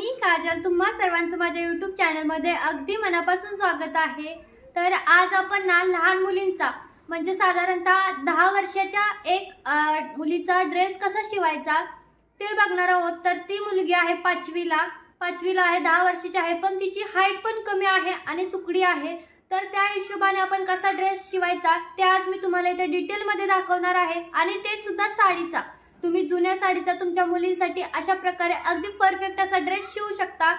मी काजल. तुम्हा सर्वांचं माझ्या यूट्यूब चॅनलमध्ये अगदी मनापासून स्वागत आहे. तर आज आपण ना लहान मुलींचा म्हणजे साधारणतः दहा वर्षाच्या एक मुलीचा ड्रेस कसा शिवायचा ते बघणार आहोत. तर ती मुलगी आहे पाचवीला. पाचवीला आहे दहा वर्षाची आहे पण तिची हाईट पण कमी आहे आणि सुकडी आहे. तर त्या हिशोबाने आपण कसा ड्रेस शिवायचा ते आज मी तुम्हाला इथे डिटेलमध्ये दाखवणार आहे. आणि ते सुद्धा साडीचा. तुम्ही जुन्या साडीचा तुमच्या मुलींसाठी अशा प्रकारे अगदी परफेक्ट असा ड्रेस शिवू शकता.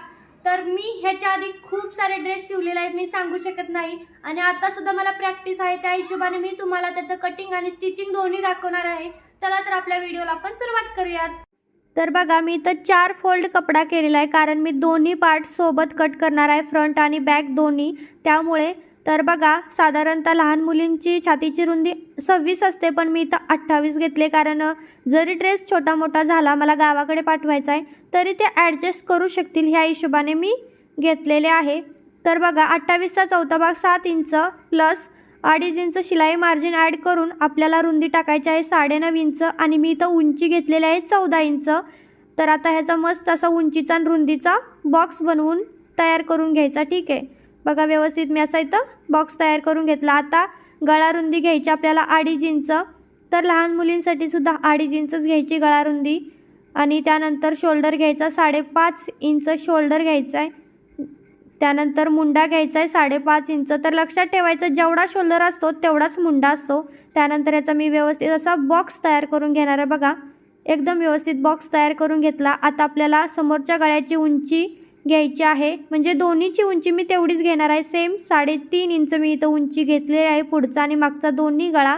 तर मी ह्याच्या आधी खूप सारे ड्रेस शिवलेले आहेत मी सांगू शकत नाही. आणि आता सुद्धा मला प्रॅक्टिस आहे त्या हिशोबाने मी तुम्हाला त्याचं कटिंग आणि स्टिचिंग दोन्ही दाखवणार आहे. चला तर आपल्या व्हिडिओला आपण सुरुवात करूयात. तर बघा मी इथं चार फोल्ड कपडा केलेला आहे कारण मी दोन्ही पार्ट सोबत कट करणार आहे फ्रंट आणि बॅक दोन्ही. त्यामुळे तर बघा साधारणतः लहान मुलींची छातीची रुंदी सव्वीस असते पण मी इथं अठ्ठावीस घेतले कारण जरी ड्रेस छोटा मोठा झाला मला गावाकडे पाठवायचा आहे तरी ते ॲडजस्ट करू शकतील ह्या हिशोबाने मी घेतलेले आहे. तर बघा अठ्ठावीसचा चौथा भाग सात इंच प्लस अडीच इंच शिलाई मार्जिन ॲड करून आपल्याला रुंदी टाकायची आहे साडेनऊ इंच आणि मी इथं उंची घेतलेली आहे चौदा इंच. तर आता ह्याचा मस्त असा उंचीचा आणि रुंदीचा बॉक्स बनवून तयार करून घ्यायचा ठीक आहे. बघा व्यवस्थित मी असा इथं बॉक्स तयार करून घेतला. आता गळारुंदी घ्यायची आपल्याला अडीच इंच. तर लहान मुलींसाठी सुद्धा अडीच इंचच घ्यायची गळारुंदी. आणि त्यानंतर शोल्डर घ्यायचा साडेपाच इंच शोल्डर घ्यायचा आहे त्यानंतर मुंडा घ्यायचा आहे साडेपाच इंच. तर लक्षात ठेवायचं जेवढा शोल्डर असतो तेवढाच मुंडा असतो. त्यानंतर याचा मी व्यवस्थित असा बॉक्स तयार करून घेणार आहे. बघा एकदम व्यवस्थित बॉक्स तयार करून घेतला. आता आपल्याला समोरच्या गळ्याची उंची घ्यायची आहे. म्हणजे दोन्हीची उंची मी तेवढीच घेणार आहे. सेम साडेतीन इंच मी इथं उंची घेतलेली आहे. पुढचा आणि मागचा दोन्ही गळा.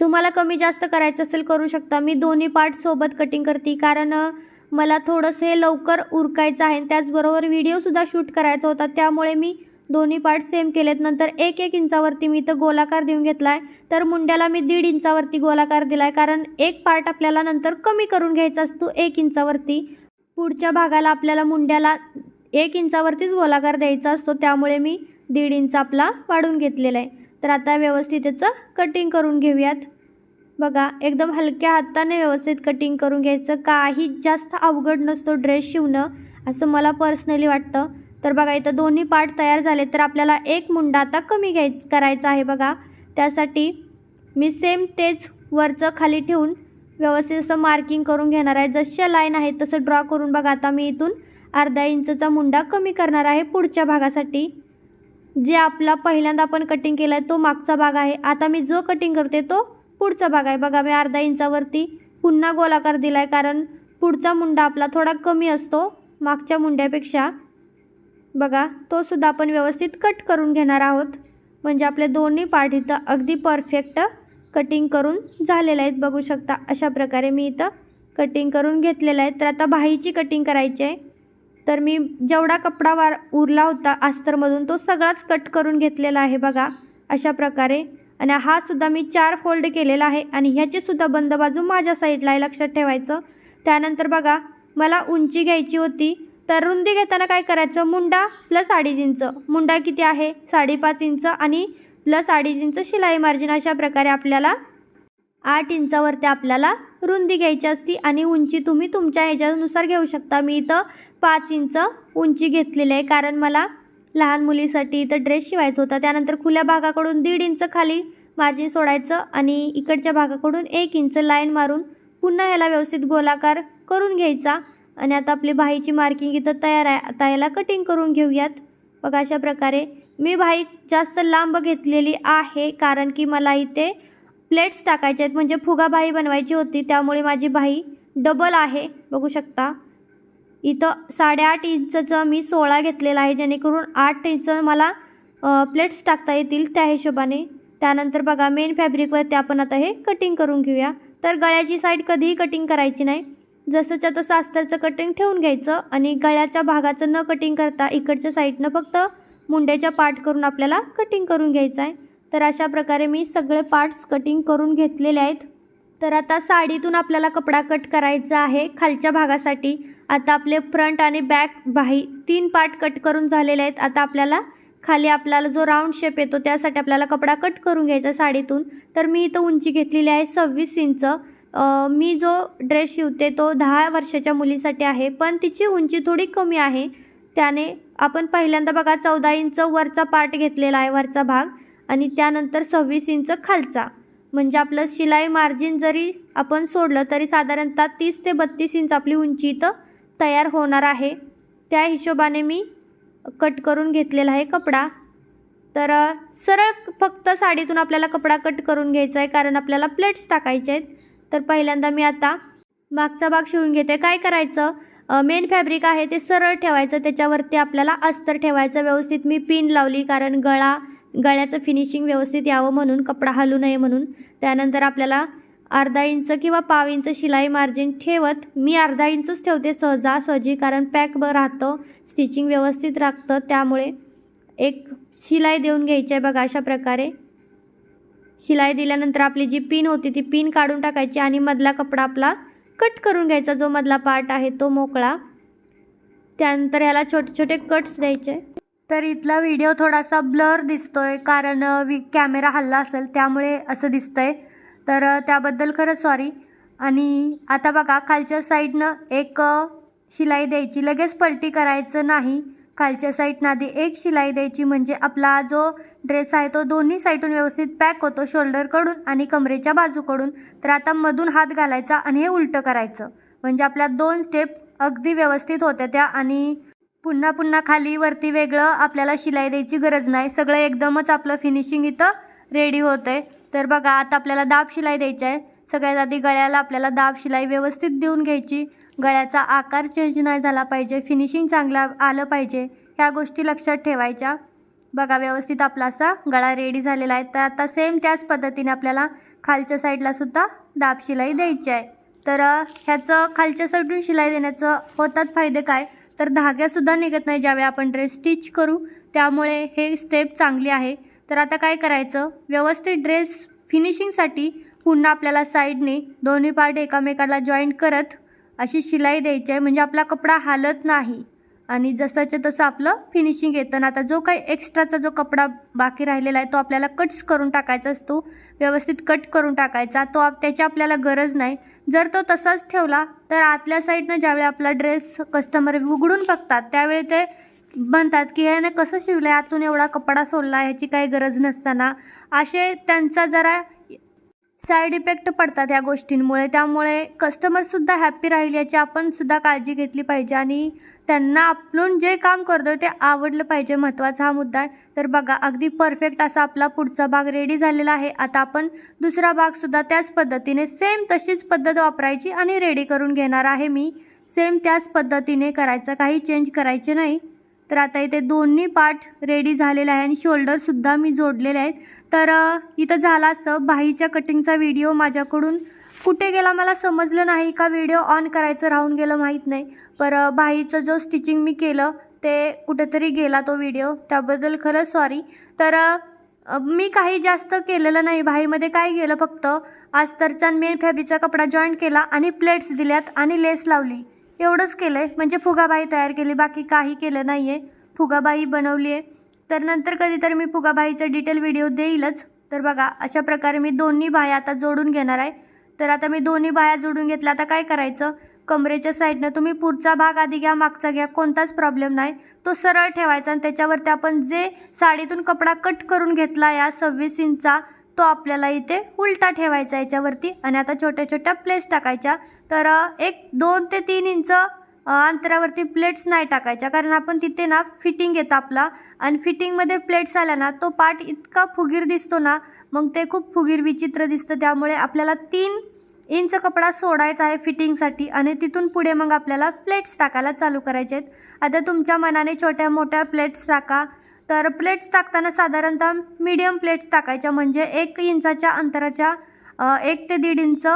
तुम्हाला कमी जास्त करायचं असेल करू शकता. मी दोन्ही पार्ट सोबत कटिंग करते. कारण मला थोडंसं हे लवकर उरकायचं आहे. त्याचबरोबर व्हिडिओसुद्धा शूट करायचा होता. त्यामुळे मी दोन्ही पार्ट सेम केलेत. नंतर एक एक इंचावरती मी इथं गोलाकार देऊन घेतला आहे तर मुंड्याला मी दीड इंचावरती गोलाकार दिला आहे कारण एक पार्ट आपल्याला नंतर कमी करून घ्यायचा असतो एक इंचावरती. पुढच्या भागाला आपल्याला मुंड्याला एक इंचावरतीच गोलाकार द्यायचा असतो त्यामुळे मी दीड इंच आपला वाढून घेतलेला आहे. तर आता व्यवस्थित त्याचं कटिंग करून घेऊयात. बघा एकदम हलक्या हाताने व्यवस्थित कटिंग करून घ्यायचं. काही जास्त अवघड नसतो ड्रेस शिवणं असं मला पर्सनली वाटतं. तर बघा इथं दोन्ही पार्ट तयार झाले तर आपल्याला एक मुंडा आता कमी घ्याय करायचा आहे बघा. त्यासाठी मी सेम तेच वरचं खाली ठेवून व्यवस्थित असं मार्किंग करून घेणार आहे. जशा लाईन आहेत तसं ड्रॉ करून बघा. आता मी इथून अर्धा इंचचा मुंडा कमी करणार आहे पुढच्या भागासाठी. जे आपला पहिल्यांदा आपण कटिंग केला आहे तो मागचा भाग आहे. आता मी जो कटिंग करते तो पुढचा भाग आहे. बघा मी अर्धा इंचावरती पुन्हा गोलाकार दिला आहे कारण पुढचा मुंडा आपला थोडा कमी असतो मागच्या मुंड्यापेक्षा. बघा तो सुद्धा आपण व्यवस्थित कट करून घेणार आहोत. म्हणजे आपले दोन्ही पार्ट इथं अगदी परफेक्ट कटिंग करून झालेले आहेत. बघू शकता अशा प्रकारे मी इथं कटिंग करून घेतलेलं आहे. तर आता बाहीची कटिंग करायची आहे. तर मी जेवढा कपडा वार उरला होता अस्तरमधून तो सगळाच कट करून घेतलेला आहे बघा. अशा प्रकारे. आणि हा सुद्धा मी चार फोल्ड केलेला आहे. आणि ह्याचीसुद्धा बंद बाजू माझ्या साईडला आहे. लक्षात ठेवायचं. त्यानंतर बघा मला उंची घ्यायची होती. तर रुंदी घेताना काय करायचं? मुंडा प्लस अडीच इंच. मुंडा किती आहे? साडेपाच इंच. आणि प्लस अडीच इंच शिलाई मार्जिन अशा प्रकारे आपल्याला आठ इंचावरती आपल्याला रुंदी घ्यायची असती आणि उंची तुम्ही तुमच्या ह्याच्यानुसार घेऊ शकता. मी इथं पाच इंच उंची घेतलेली आहे. कारण मला लहान मुलीसाठी इथं ड्रेस शिवायचा होता. त्यानंतर खुल्या भागाकडून दीड इंच खाली मार्जिन सोडायचं आणि इकडच्या भागाकडून एक इंच लाईन मारून पुन्हा ह्याला व्यवस्थित गोलाकार करून घ्यायचा. आणि आता आपली बाहीची मार्किंग इथं तयार आहे. आता याला कटिंग करून घेऊयात. बघा अशा प्रकारे मी बाईक जास्त लांब घेतलेली आहे कारण की मला इथे प्लेट्स टाकायचे आहेत. म्हणजे फुगा बनवायची होती. त्यामुळे माझी बाही डबल आहे. बघू शकता. इथं साडेआठ इंचचं मी सोळा घेतलेला आहे. जेणेकरून आठ इंच मला प्लेट्स टाकता येतील त्या हिशोबाने. त्यानंतर बघा मेन फॅब्रिकवरती आपण आता हे कटिंग करून घेऊया. तर गळ्याची साईड कधीही कटिंग करायची नाही. जसंच्या तसं अस्तरचं कटिंग ठेवून घ्यायचं आणि गळ्याच्या भागाचं न कटिंग करता इकडच्या साईडनं फक्त मुंड्याच्या पार्ट करून आपल्याला कटिंग करून घ्यायचं आहे. तर अशा प्रकारे मी सगळे पार्ट्स कटिंग करून घेतलेले आहेत. तर आता साडीतून आपल्याला कपडा कट करायचा आहे खालच्या भागासाठी. आता आपले फ्रंट आणि बॅक बाही तीन पार्ट कट करून झालेले आहेत. आता आपल्याला खाली आपल्याला जो राऊंड शेप येतो त्यासाठी आपल्याला कपडा कट करून घ्यायचा साडीतून. तर मी इथं उंची घेतलेली आहे सव्वीस इंच. मी जो ड्रेस शिवते तो दहा वर्षाच्या मुलीसाठी आहे पण तिची उंची थोडी कमी आहे. त्याने आपण पहिल्यांदा बघा चौदा इंच वरचा पार्ट घेतलेला आहे वरचा भाग. आणि त्यानंतर सव्वीस इंच खालचा. म्हणजे आपलं शिलाई मार्जिन जरी आपण सोडलं तरी साधारणतः तीस ते बत्तीस इंच आपली उंची इथं तयार होणार आहे. त्या हिशोबाने मी कट करून घेतलेला आहे कपडा. तर सरळ फक्त साडीतून आपल्याला कपडा कट करून घ्यायचा आहे कारण आपल्याला प्लेट्स टाकायचे आहेत. तर पहिल्यांदा मी आता मागचा भाग शिवून घेते. काय करायचं? मेन फॅब्रिक आहे ते सरळ ठेवायचं त्याच्यावरती आपल्याला अस्तर ठेवायचं व्यवस्थित मी पिन लावली कारण गळा गळ्याचं फिनिशिंग व्यवस्थित यावं म्हणून कपडा हलू नये म्हणून. त्यानंतर आपल्याला अर्धा इंच किंवा पाव इंच शिलाई मार्जिन ठेवत मी अर्धा इंचच ठेवते सहजासहजी कारण पॅक ब राहतं स्टिचिंग व्यवस्थित राखतं त्यामुळे एक शिलाई देऊन घ्यायची आहे बघा अशा प्रकारे. शिलाई दिल्यानंतर आपली जी पिन होती ती पिन काढून टाकायची आणि मधला कपडा आपला कट करून घ्यायचा जो मधला पार्ट आहे तो मोकळा. त्यानंतर ह्याला छोटे छोटे कट्स द्यायचे. तर इथला व्हिडिओ थोडासा ब्लर दिसतोय कारण वि कॅमेरा हल्ला असेल त्यामुळे असं दिसतंय. तर त्याबद्दल खरं सॉरी आणि आता बघा खालच्या साईडनं एक शिलाई द्यायची. लगेच पलटी करायचं नाही. खालच्या साईडनं आधी एक शिलाई द्यायची म्हणजे आपला जो ड्रेस आहे तो दोन्ही साईडून व्यवस्थित पॅक होतो शोल्डरकडून आणि कमरेच्या बाजूकडून. तर आता मधून हात घालायचा आणि हे उलटं करायचं. म्हणजे आपल्या दोन स्टेप अगदी व्यवस्थित होत्या त्या आणि पुन्हा पुन्हा खाली वरती वेगळं आपल्याला शिलाई द्यायची गरज नाही. सगळं एकदमच आपलं फिनिशिंग इथं रेडी होतं आहे तर बघा आता आपल्याला दाब शिलाई द्यायची आहे. सगळ्यात आधी गळ्याला आपल्याला दाब शिलाई व्यवस्थित देऊन घ्यायची. गळ्याचा आकार चेंज नाही झाला पाहिजे. फिनिशिंग चांगलं आलं पाहिजे. ह्या गोष्टी लक्षात ठेवायच्या. बघा व्यवस्थित आपला असा गळा रेडी झालेला आहे. तर आता सेम त्याच पद्धतीने आपल्याला खालच्या साईडला सुद्धा दाब शिलाई द्यायची आहे. तर ह्याचं खालच्या साईडून शिलाई देण्याचं होतात फायदे काय? तर धाग्यासुद्धा निघत नाही ज्यावेळी आपण ड्रेस स्टिच करू. त्यामुळे हे स्टेप चांगली आहे. तर आता काय करायचं? व्यवस्थित ड्रेस फिनिशिंगसाठी पुन्हा आपल्याला साईडने दोन्ही पार्ट एकामेकाला जॉईंट करत अशी शिलाई द्यायची आहे. म्हणजे आपला कपडा हालत नाही. आणि जसंच्या तसं आपलं फिनिशिंग येतं. ना आता जो काही एक्स्ट्राचा जो कपडा बाकी राहिलेला आहे तो आपल्याला कट्स करून टाकायचा असतो. व्यवस्थित कट करून टाकायचा. तो आप त्याची आपल्याला गरज नाही. जर तो तसाच ठेवला तर आतल्या साईडनं ज्यावेळी आपला ड्रेस कस्टमर उघडून बघतात त्यावेळी ते म्हणतात की ह्याने कसं शिवलं आहे आतून एवढा कपडा सोडला ह्याची काही गरज नसताना. असे त्यांचा जरा साईड इफेक्ट पडतात या गोष्टींमुळे. त्यामुळे कस्टमरसुद्धा हॅप्पी राहील याची आपण सुद्धा काळजी घेतली पाहिजे आणि त्यांना आपण जे काम करतो ते आवडलं पाहिजे. महत्त्वाचा हा मुद्दा आहे. तर बघा अगदी परफेक्ट असा आपला पुढचा भाग रेडी झालेला आहे. आता आपण दुसरा भागसुद्धा त्याच पद्धतीने सेम तशीच पद्धत वापरायची आणि रेडी करून घेणार आहे मी. सेम त्याच पद्धतीने करायचं. काही चेंज करायचे नाही. तर आता इथे दोन्ही पार्ट रेडी झालेले आहे आणि शोल्डरसुद्धा मी जोडलेले आहेत. तर इथं झालं असं बाहीच्या कटिंगचा व्हिडिओ माझ्याकडून कुठे गेला मला समजलं नाही. का व्हिडिओ ऑन करायचं राहून गेलं माहीत नाही. पर अ, बाहीचं जो स्टिचिंग मी केलं ते कुठेतरी गेला तो व्हिडिओ त्याबद्दल खरंच सॉरी तर मी काही जास्त केलेलं नाही. बाहीमध्ये काय गेलं फक्त अस्तरचा मेन फॅब्रिकचा कपडा जॉईंट केला आणि प्लेट्स दिल्यात आणि लेस लावली. एवढंच केलं आहे म्हणजे फुगाबाई तयार केली बाकी काही केलं नाही आहे फुगाबाई बनवली आहे तर नंतर कधीतरी मी फुगाबाईचं डिटेल व्हिडिओ देईलच. तर बघा अशा प्रकारे मी दोन्ही बाया आता जोडून घेणार आहे. तर आता मी दोन्ही बाया जोडून घेतल्या आता काय करायचं? कमरेच्या साईडनं तुम्ही पुढचा भाग आधी घ्या मागचा घ्या कोणताच प्रॉब्लेम नाही. तो सरळ ठेवायचा आणि त्याच्यावरती आपण जे साडीतून कपडा कट करून घेतला या सव्वीस इंचचा तो आपल्याला इथे उलटा ठेवायचा याच्यावरती. आणि आता छोट्या छोट्या प्लेस टाकायच्या. तर एक दोन ते तीन इंच अंतरावरती प्लेट्स नाही टाकायच्या. कारण आपण तिथे ना फिटिंग येतं आपला. आणि फिटिंगमध्ये प्लेट्स आल्या ना तो पार्ट इतका फुगीर दिसतो ना मग ते खूप फुगीर विचित्र दिसतं. त्यामुळे आपल्याला तीन इंच कपडा सोडायचा आहे फिटिंगसाठी आणि तिथून पुढे मग आपल्याला प्लेट्स टाकायला चालू करायचे आहेत. आता तुमच्या मनाने छोट्या मोठ्या प्लेट्स टाका. तर प्लेट्स टाकताना साधारणतः मीडियम प्लेट्स टाकायच्या. म्हणजे एक इंचाच्या अंतराच्या एक ते दीड इंच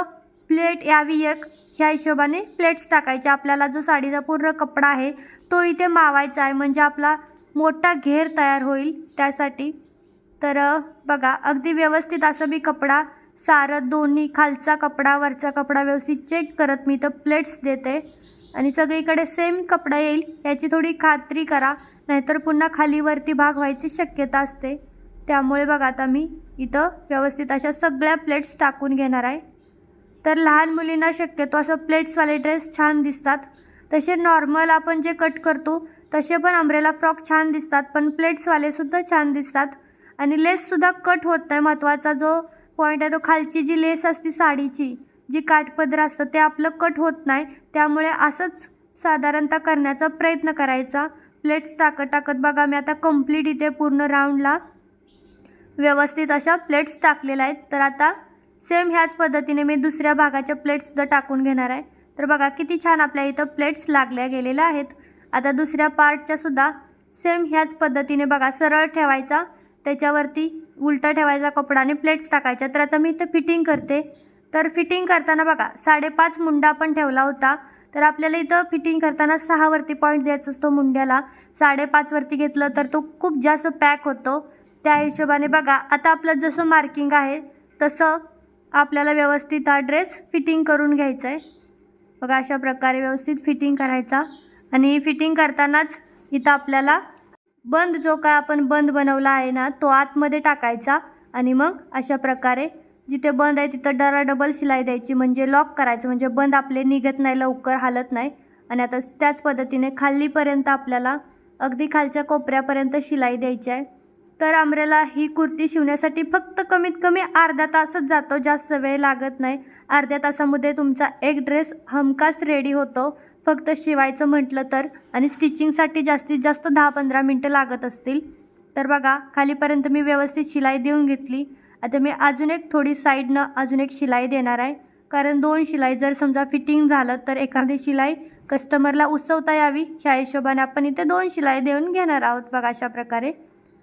प्लेट यावी एक. ह्या हिशोबाने प्लेट्स टाकायचे. आपल्याला जो साडीचा पूर्ण कपडा आहे तो इथे मावायचा आहे. म्हणजे आपला मोठा घेर तयार होईल त्यासाठी. तर बघा अगदी व्यवस्थित असं मी कपडा सारं दोन्ही खालचा कपडा वरचा कपडा व्यवस्थित चेक करत मी इथं प्लेट्स देते. आणि सगळीकडे सेम कपडा येईल याची थोडी खात्री करा. नाहीतर पुन्हा खालीवरती भाग व्हायची शक्यता असते. त्यामुळे बघा आता मी इथं व्यवस्थित अशा सगळ्या प्लेट्स टाकून घेणार आहे. तर लहान मुलींना शक्यतो असं प्लेट्सवाले ड्रेस छान दिसतात. तसे नॉर्मल आपण जे कट करतो तसे पण अम्ब्रेला फ्रॉक छान दिसतात पण प्लेट्सवालेसुद्धा छान दिसतात. आणि लेससुद्धा कट होत नाही महत्त्वाचा जो पॉईंट आहे तो खालची जी लेस असते साडीची जी काठपदर असतं ते आपलं कट होत नाही. त्यामुळे असंच साधारणतः करण्याचा प्रयत्न करायचा. प्लेट्स टाकत टाकत बघा मी आता कंप्लीट इथे पूर्ण राऊंडला व्यवस्थित अशा प्लेट्स टाकलेल्या आहेत. तर आता सेम ह्याच पद्धतीने मी दुसऱ्या भागाच्या प्लेट्ससुद्धा टाकून घेणार आहे. तर बघा किती छान आपल्या इथं प्लेट्स लागल्या गेलेल्या आहेत. आता दुसऱ्या पार्टच्यासुद्धा सेम ह्याच पद्धतीने बघा सरळ ठेवायचा. त्याच्यावरती उलटा ठेवायचा कपडा आणि प्लेट्स टाकायच्या. तर आता मी इथं फिटिंग करते. तर फिटिंग करताना बघा साडेपाच मुंडा आपण ठेवला होता. तर आपल्याला इथं फिटिंग करताना सहावरती पॉईंट द्यायचा असतो मुंड्याला. साडेपाचवरती घेतलं तर तो खूप जास्त पॅक होतो. त्या हिशोबाने बघा आता आपलं जसं मार्किंग आहे तसं आपल्याला व्यवस्थित हा ड्रेस फिटिंग करून घ्यायचा आहे बघा अशा प्रकारे व्यवस्थित फिटिंग करायचा. आणि फिटिंग करतानाच इथं आपल्याला बंद जो काय आपण बंद बनवला आहे ना तो आतमध्ये टाकायचा. आणि मग अशा प्रकारे जिथे बंद आहे तिथं डरा डबल शिलाई द्यायची. म्हणजे लॉक करायचं. म्हणजे बंद आपले निघत नाही लवकर हालत नाही. आणि आता त्याच पद्धतीने खाल्लीपर्यंत आपल्याला अगदी खालच्या कोपऱ्यापर्यंत शिलाई द्यायची आहे. तर अमरेला ही कुर्ती शिवण्यासाठी फक्त कमीत कमी अर्धा तासच जातो जास्त वेळ लागत नाही. अर्ध्या तासामध्ये तुमचा एक ड्रेस हमखास रेडी होतो. फक्त शिवायचं म्हटलं तर. आणि स्टिचिंगसाठी जास्तीत जास्त दहा पंधरा मिनटं लागत असतील. तर बघा खालीपर्यंत मी व्यवस्थित शिलाई देऊन घेतली. आता मी अजून एक थोडी साईडनं अजून एक शिलाई देणार आहे. कारण दोन शिलाई जर समजा फिटिंग झालं तर एखादी शिलाई कस्टमरला उसवता यावी. ह्या हिशोबाने आपण इथे दोन शिलाई देऊन घेणार आहोत बघा अशा प्रकारे.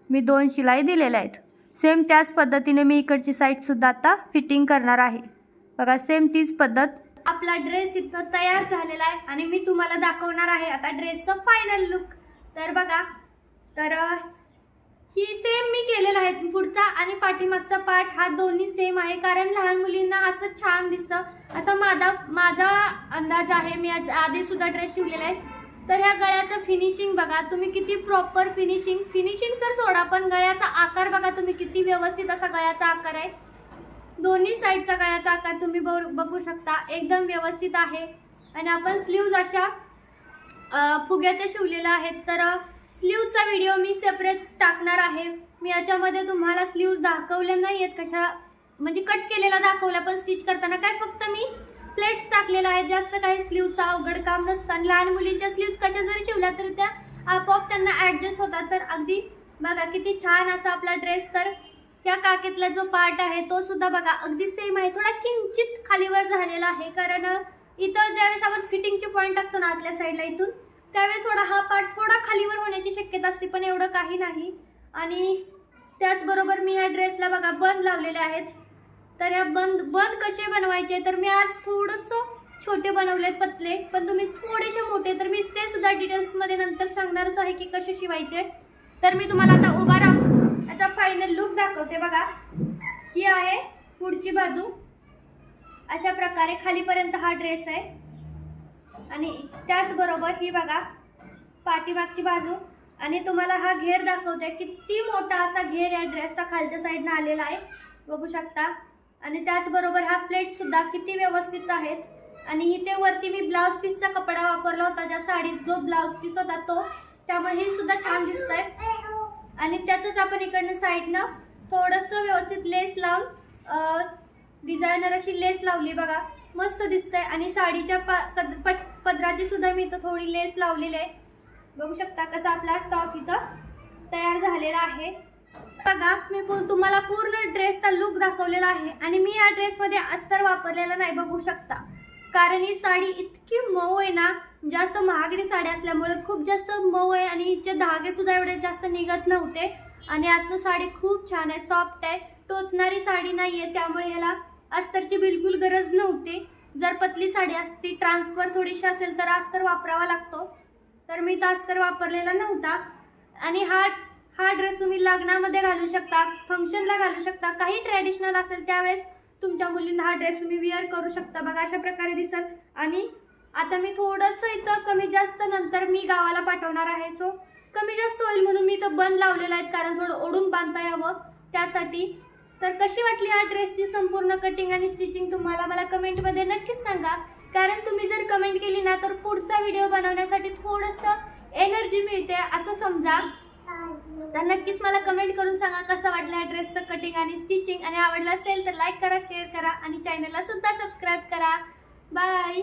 मी दोन शिलाई दिलेल्या आहेत. सेम त्याच पद्धतीने मी इकडची साईडसुद्धा आता फिटिंग करणार आहे. बघा सेम तीच पद्धत. आपला ड्रेस इथं तयार झालेला आहे आणि मी तुम्हाला दाखवणार आहे आता ड्रेसचं फायनल लुक तर बघा तर ही सेम मी केलेला आहे पुढचा आणि पाठीमागचा पार्ट हा दोन्ही सेम आहे. कारण लहान मुलींना असं छान दिसतं. असा माझा माझा अंदाज आहे. मी आज- आधी सुद्धा ड्रेस शिवलेला आहे. तर ह्या गळ्याचं फिनिशिंग बघा. तुम्ही किती प्रॉपर फिनिशिंग फिनिशिंग सर सोडा पण गळ्याचा आकार बघा तुम्ही किती व्यवस्थित असा गळ्याचा आकार आहे. दोन्ही साईडचा गळ्याचा आकार तुम्ही बघू शकता. एकदम व्यवस्थित आहे. आणि आपण स्लीव्ज अशा फुग्याच्या शिवलेल्या आहेत. तर स्लीवचा व्हिडिओ मी सेपरेट टाकणार आहे. मी याच्यामध्ये तुम्हाला स्लीव्ज दाखवल्या नाही आहेत कशा म्हणजे कट केलेला दाखवल्या पण स्टिच करताना काय फक्त मी प्लेट्स टाकलेला आहे. जास्त काही स्लीवचा अवघड काम नसतं. आणि लहान मुलींच्या स्लीव्ज कशा जरी शिवल्या तरी त्या आपोआप त्यांना ॲडजस्ट होतात. तर अगदी बघा किती छान असा आपला ड्रेस तर या काकेतला जो पार्ट आहे तो सुद्धा बघा अगदी सेम आहे. थोडा किंचित खालीवर झालेला आहे. कारण इथं ज्यावेळेस आपण फिटिंगचे पॉईंट टाकतो ना आतल्या साईडला इथून त्यावेळेस थोडा हा पार्ट थोडा खालीवर होण्याची शक्यता असते. पण एवढं काही नाही. आणि त्याचबरोबर मी ह्या ड्रेसला बघा बंद लावलेले आहेत. तर ह्या बंद बंद कसे बनवायचे? तर मी आज थोडंसं छोटे बनवलेत पतले पण तुम्ही थोडेसे मोठे तर मी ते सुद्धा डिटेल्समध्ये नंतर सांगणारच आहे की कसे शिवायचे. तर मी तुम्हाला आता उभा राहून याचा फायनल लुक दाखवते बघा. ही आहे पुढची बाजू. अशा प्रकारे खालीपर्यंत हा ड्रेस आहे. आणि त्याचबरोबर ही बघा पाठीमागची बाजू. आणि तुम्हाला हा घेर दाखवते किती मोठा असा घेर या ड्रेसचा खालच्या साईडनं आलेला आहे. बघू शकता. आणि त्याचबरोबर हा प्लेटसुद्धा किती व्यवस्थित आहेत. आणि इथे वरती मी ब्लाऊज पीसचा कपडा वापरला होता ज्या साडीत जो ब्लाऊज पीस होता तो त्यामुळे हे सुद्धा छान दिसत आहे आणि त्याचंच आपण इकडनं साईडनं थोडंसं व्यवस्थित लेस लावून डिझायनर अशी लेस लावली बघा. मस्त दिसतंय. आणि साडीच्या पा पट पदराची सुद्धा मी इथं थोडी लेस लावलेली आहे. बघू शकता कसा आपला टॉप इथं तयार झालेला आहे. बघा मी तुम्हाला पूर्ण ड्रेसचा लुक दाखवलेला आहे आणि मी या ड्रेसमध्ये अस्तर वापरलेला नाही बघू शकता. कारण ही साडी इतकी मऊ आहे ना जास्त महागडी साडी असल्यामुळे खूप जास्त मऊ आहे आणि हिचे धागे सुद्धा एवढे जास्त निघत नव्हते. आणि आतनं साडी खूप छान आहे सॉफ्ट आहे. टोचणारी साडी नाही आहे त्यामुळे ह्याला अस्तरची बिलकुल गरज नव्हती. जर पतली साडी असती ट्रान्सफर थोडीशी असेल तर अस्तर वापरावा लागतो. तर मी तर अस्तर वापरलेला नव्हता. आणि हा हा ड्रेस तुम्ही लग्नामध्ये घालू शकता फंक्शनला घालू शकता. काही ट्रॅडिशनल असेल त्यावेळेस तुमच्या मुलींना हा ड्रेस तुम्ही विअर करू शकता. बघा अशा प्रकारे दिसल. आणि आता मी थोडंसं इथं कमी जास्त नंतर मी गावाला पाठवणार आहे. सो कमी जास्त होईल म्हणून मी इथं बंद लावलेलं आहेत कारण थोडं ओढून बांधता यावं त्यासाठी. तर कशी वाटली ह्या ड्रेसची संपूर्ण कटिंग आणि स्टिचिंग तुम्हाला मला कमेंटमध्ये नक्कीच सांगा. कारण तुम्ही जर कमेंट केली ना तर पुढचा व्हिडिओ बनवण्यासाठी थोडंसं एनर्जी मिळते. असं समजा तर नक्कीच मला कमेंट करून सांगा कसं वाटलं या ड्रेसचं कटिंग आणि स्टिचिंग आणि आवडलं असेल तर लाईक करा शेअर करा आणि चॅनलला सुद्धा सबस्क्राईब करा. बाय